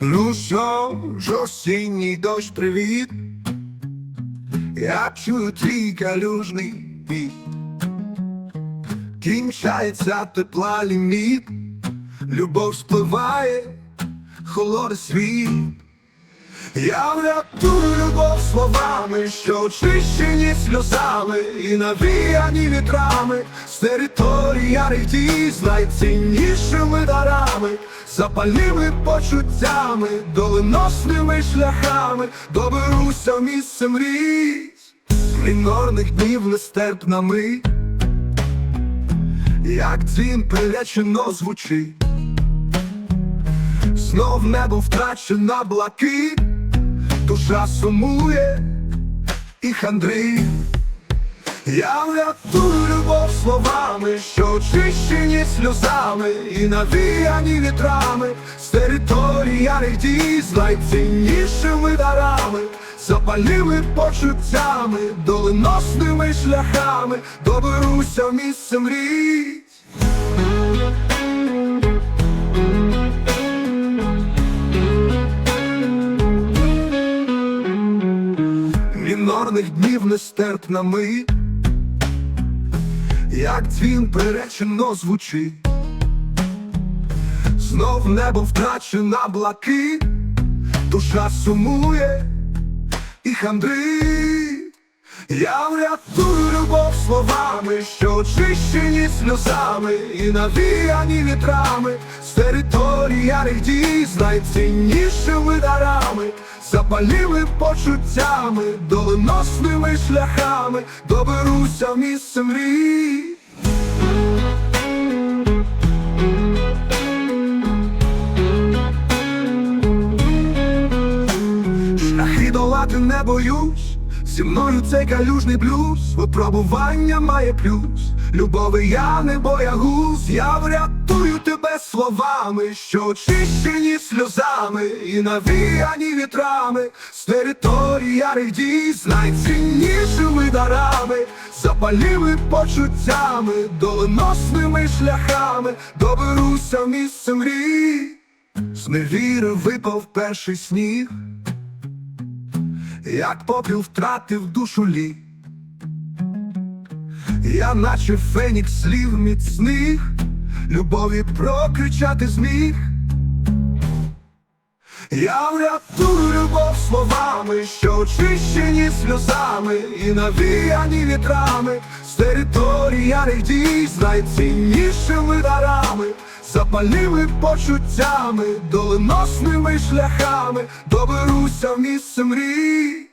Ну що ж, осінній дощ, привіт. Я чую твій калюжний бій. Кінчається тепла ліміт, любов спливає, холодний світ. Я врятую любов словами, що очищені сльозами і навіяні вітрами. З території дій з найціннішими дарами, запальними почуттями, доленосними шляхами, доберуся в місце мрій, мінорних днів нестерпна мить, як дзвін приречено звучить. Знов небо втрачена блакит, душа сумує і хандрить. Я врятую любов словами, що очищені сльозами і навіяні вітрами з території дій з найціннішими дарами, запалими почуттями, доленосними шляхами, доберуся в місце мрій. Мінорних днів нестерпна мить, як дзвін приречено звучить, знов небо втрачена блакит, душа сумує і хандрить. Я врятую любов словами, що очищені сльозами і навіяні вітрами. З території ярих дій з найціннішими дарами, запалими почуттями, доленосними шляхами, доберуся в місце мрій. Шляхи долати не боюсь, зі мною цей калюжний блюз, випробування має плюс, любові я не боягуз, я тебе словами, що очищені сльозами і навіяні вітрами з території ярих дій з найціннішими дарами, запалими почуттями, доленосними шляхами, доберуся в місце мрій. З невіри випав перший сніг, як попіл втратив душу лі. Я наче фенікс слів міцних, любові прокричати зміг. Я врятую любов словами, що очищені сльозами і навіяні вітрами з території дій з найціннішими дарами, запальними почуттями, доленосними шляхами, доберуся в місце мрій.